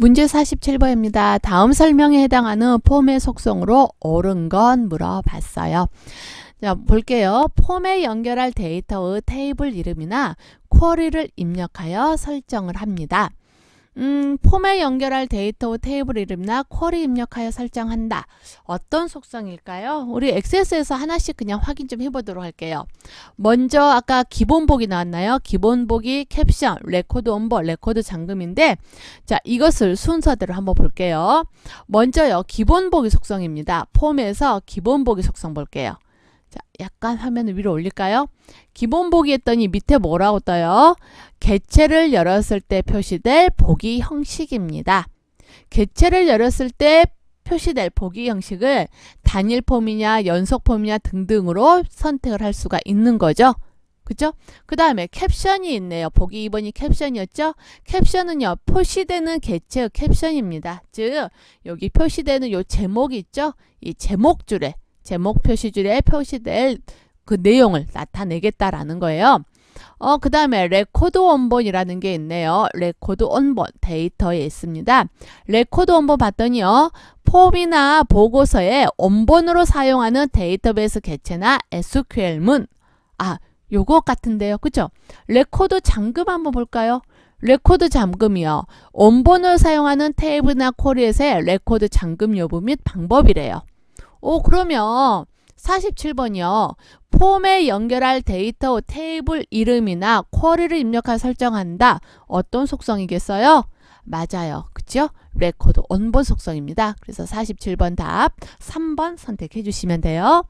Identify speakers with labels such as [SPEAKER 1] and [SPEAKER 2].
[SPEAKER 1] 문제 47번입니다. 다음 설명에 해당하는 폼의 속성으로 옳은 건 물어봤어요. 자, 볼게요. 폼에 연결할 데이터의 테이블 이름이나 쿼리를 입력하여 설정을 합니다. 음, 폼에 연결할 데이터의 테이블 이름이나 쿼리 입력하여 설정한다. 어떤 속성일까요? 우리 엑세스에서 하나씩 그냥 확인 좀 해보도록 할게요. 먼저 아까 기본복이 나왔나요? 기본복이 캡션, 레코드 원본, 레코드 잠금인데 자 이것을 순서대로 한번 볼게요. 먼저요 기본보기 속성입니다. 폼에서 기본보기 속성 볼게요. 자 약간 화면을 위로 올릴까요? 기본 보기 했더니 밑에 뭐라고 떠요? 개체를 열었을 때 표시될 보기 형식입니다. 개체를 열었을 때 표시될 보기 형식을 단일 폼이냐 연속 폼이냐 등등으로 선택을 할 수가 있는 거죠. 그죠? 그 다음에 캡션이 있네요. 보기 2번이 캡션이었죠? 캡션은요, 표시되는 개체의 캡션입니다. 즉, 여기 표시되는 요 제목이 있죠? 이 제목줄에, 제목 표시줄에 표시될 그 내용을 나타내겠다라는 거예요. 어, 그 다음에 레코드 원본이라는 게 있네요. 레코드 원본 데이터에 있습니다. 레코드 원본 봤더니요. 폼이나 보고서에 원본으로 사용하는 데이터베이스 개체나 SQL문. 아, 요거 같은데요. 그죠? 레코드 잠금 한번 볼까요? 레코드 잠금이요. 원본을 사용하는 테이블이나 쿼리에서의 레코드 잠금 여부 및 방법이래요. 오, 그러면 47번이요. 폼에 연결할 데이터 테이블 이름이나 쿼리를 입력하 설정한다. 어떤 속성이겠어요? 맞아요. 그죠? 레코드 원본 속성입니다. 그래서 47번 답 3번 선택해 주시면 돼요.